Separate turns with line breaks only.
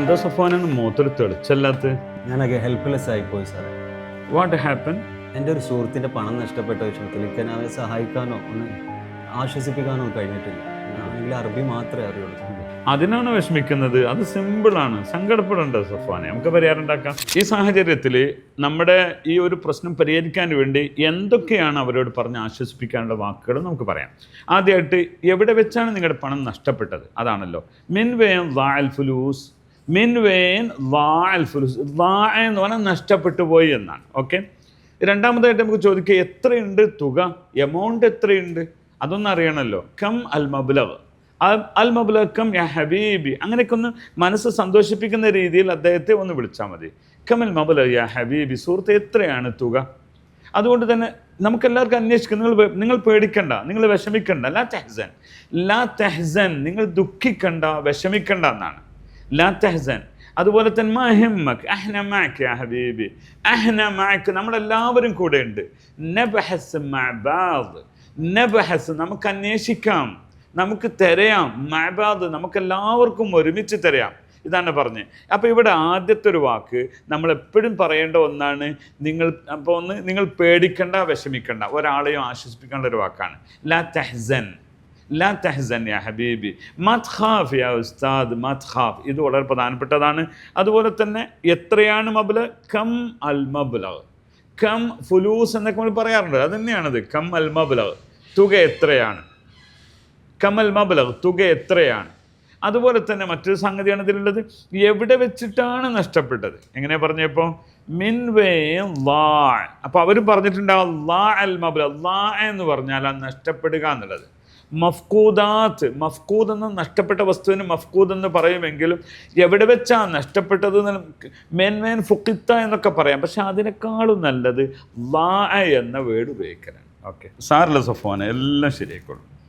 എന്താ സഫാനാണ് മൂത്തൊരു തെളിച്ചല്ലാത്ത?
ഞാനൊക്കെ ഹെൽപ്ലെസ് ആയി പോയി സാറേ
വാട്ട് ഹാപ്പൻ
എന്റെ ഒരു സുഹൃത്തിന്റെ പണം നഷ്ടപ്പെട്ട വിഷയത്തിൽ എനിക്ക് അവരെ സഹായിക്കാനോ ഒന്ന് ആശ്വസിപ്പിക്കാനോ കഴിഞ്ഞിട്ടില്ല. ഞാനെങ്കിൽ അറബി മാത്രമേ അറിയുള്ളൂ
അതിനാണ് വിഷമിക്കുന്നത്. അത് സിമ്പിളാണ് സങ്കടപ്പെടേണ്ട സഫാനെ. നമുക്ക് പരിഹാരം ഉണ്ടാക്കാം. ഈ സാഹചര്യത്തിൽ നമ്മുടെ ഈ ഒരു പ്രശ്നം പരിഹരിക്കാൻ വേണ്ടി എന്തൊക്കെയാണ് അവരോട് പറഞ്ഞ് ആശ്വസിപ്പിക്കാനുള്ള വാക്കുകൾ നമുക്ക് പറയാം. ആദ്യമായിട്ട് എവിടെ വെച്ചാണ് നിങ്ങളുടെ പണം നഷ്ടപ്പെട്ടത്? അതാണല്ലോ. മിൻ വേൻ വാൽ ഫുലൂസ് മിൻ വേൻ വാൽ ഫുലൂസ് വാ എന്ന് പറഞ്ഞാൽ നഷ്ടപ്പെട്ടു പോയി എന്നാണ്. ഓക്കെ? രണ്ടാമതായിട്ട് നമുക്ക് ചോദിക്കുക എത്രയുണ്ട് തുക? എമൗണ്ട് എത്രയുണ്ട്? അതൊന്നും അറിയണമല്ലോ കം അൽ മബ്ലവ് അൽ- മബ്ല കം യാ ഹബീബി. അങ്ങനെയൊക്കെ ഒന്ന് മനസ്സ് സന്തോഷിപ്പിക്കുന്ന രീതിയിൽ അദ്ദേഹത്തെ ഒന്ന് വിളിച്ചാൽ മതി. കം അൽ മബ്ലഗ് യാ ഹബീബി. സുഹൃത്ത് എത്രയാണ് തുക? അതുകൊണ്ട് തന്നെ നമുക്കെല്ലാവർക്കും അന്വേഷിക്കാം. നിങ്ങൾ നിങ്ങൾ പേടിക്കണ്ട. നിങ്ങൾ വിഷമിക്കണ്ട. ലാ തെഹ്സൻ. ലാ തെഹ്സൻ നിങ്ങൾ ദുഃഖിക്കണ്ട വിഷമിക്കണ്ട എന്നാണ്. ലാ തെഹ്സൻ അതുപോലെ തന്നെ അഹ്ന ഹബീബി? അഹ്ന നമ്മളെല്ലാവരും കൂടെ ഉണ്ട് നബഹസ് നബഹസ് നമുക്ക് അന്വേഷിക്കാം. നമുക്ക് തിരയാം. മഅബാദ് നമുക്ക് എല്ലാവർക്കും ഒരുമിച്ച് തിരയാം. ഇതാണ് പറഞ്ഞത്. അപ്പോൾ ഇവിടെ ആദ്യത്തെ ഒരു വാക്ക് നമ്മൾ എപ്പോഴും പറയേണ്ട ഒന്നാണ് നിങ്ങൾ അപ്പോൾ ഒന്ന് നിങ്ങൾ പേടിക്കണ്ട വിഷമിക്കണ്ട. ഒരാളെയും ആശ്വസിപ്പിക്കേണ്ട ഒരു വാക്കാണ്. ലാ തെഹ്സൻ. ലാ تحزن യാ ഹബീബി മത് ഖാഫ് യാ ഉസ്താദ് മത് ഖാഫ് ഇത് വളരെ പ്രധാനപ്പെട്ടതാണ്. അതുപോലെ തന്നെ എത്രയാണ് മബ്ല കം അൽ മബ്ലഗ്. കം ഫുലൂസ് എന്നൊക്കെ നമ്മൾ പറയാറുണ്ട്. അത് കം അൽ മബ്ലഗ്. തുക എത്രയാണ്? കം അൽ മബ്ലഗ്. തുക എത്രയാണ്? അതുപോലെ തന്നെ മറ്റൊരു സംഗതിയാണ് ഇതിലുള്ളത്. എവിടെ വെച്ചിട്ടാണ് നഷ്ടപ്പെട്ടത്? എങ്ങനെ പറഞ്ഞപ്പോൾ മിൻവേ ലാ. അപ്പോൾ അവർ പറഞ്ഞിട്ടുണ്ടാവും ലാ അൽ മബ്ല ലാ എന്ന് പറഞ്ഞാൽ ആ നഷ്ടപ്പെടുക എന്നുള്ളത്. മഫ്കൂദാത്ത് മഫ്കൂദ് എന്ന നഷ്ടപ്പെട്ട വസ്തുവിന് മഫ്കൂദ് എന്ന് പറയുമെങ്കിലും എവിടെ വെച്ചാണ് നഷ്ടപ്പെട്ടത് മേന്മേൻ മേൻ മേൻ ഫുക്കിത്ത എന്നൊക്കെ പറയാം. പക്ഷെ അതിനേക്കാളും നല്ലത് വാ എന്ന വേർഡ് ഉപയോഗിക്കലാണ്. ഓക്കെ. സാറില്ല സഫോന എല്ലാം ശരിയായിക്കോളും.